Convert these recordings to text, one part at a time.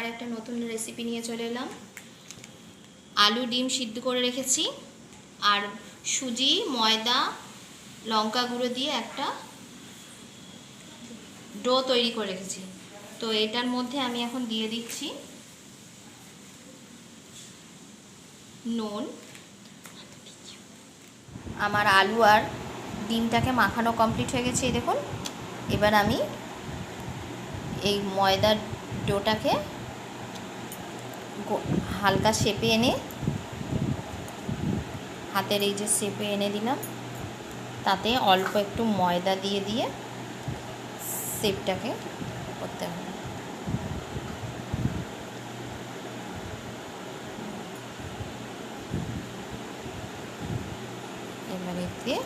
আবার একটা নতুন রেসিপি নিয়ে চলে এলাম। আলু ডিম সিদ্ধ করে রেখেছি। আর সুজি, ময়দা, লঙ্কা গুঁড়ো দিয়ে একটা ডো তৈরি করে রেখেছি। তো এটার মধ্যে আমি এখন দিয়ে দিচ্ছি নুন। আমার আলু আর ডিমটাকে মাখানো কমপ্লিট হয়ে গেছে দেখুন। এবার আমি এই ময়দার ডোটাকে হালকা শেপে এনে, হাতের এই যে শেপে এনে দিলাম। তাতে অল্প একটু ময়দা দিয়ে দিয়ে শেপটাকে করতে হবে। এবারে দিয়ে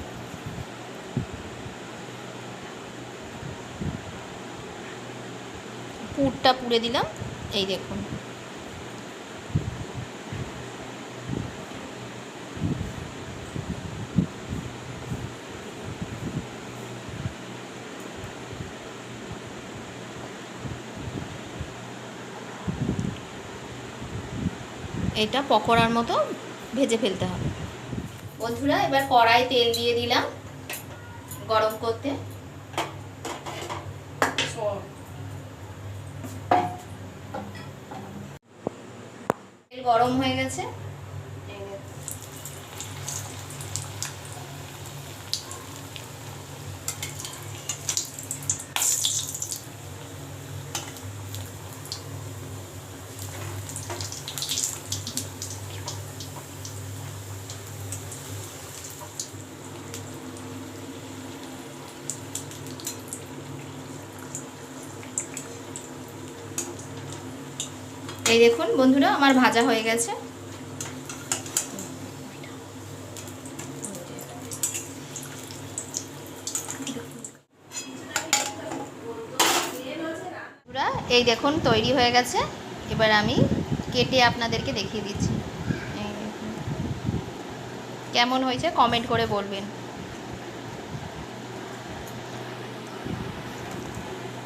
পুরটা পুড়ে দিলাম। এই দেখুন। এটা পকোড়ার মতো ভেজে ফেলতে হবে। বন্ধুরা, এবার কড়াই তেল দিয়ে দিলাম গরম করতে। তেল গরম হয়ে গেছে। এই দেখুন, বন্ধুরা, আমার ভাজা হয়ে গেছে। এই দেখুন, তৈরি হয়ে গেছে। এবার আমি কেটে আপনাদেরকে দেখিয়ে দিচ্ছি। কেমন হয়েছে কমেন্ট করে বলবেন।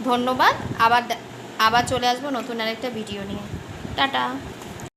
ধন্যবাদ। আবার আবার চলে আসব নতুন আরেকটা ভিডিও নিয়ে। টাটা।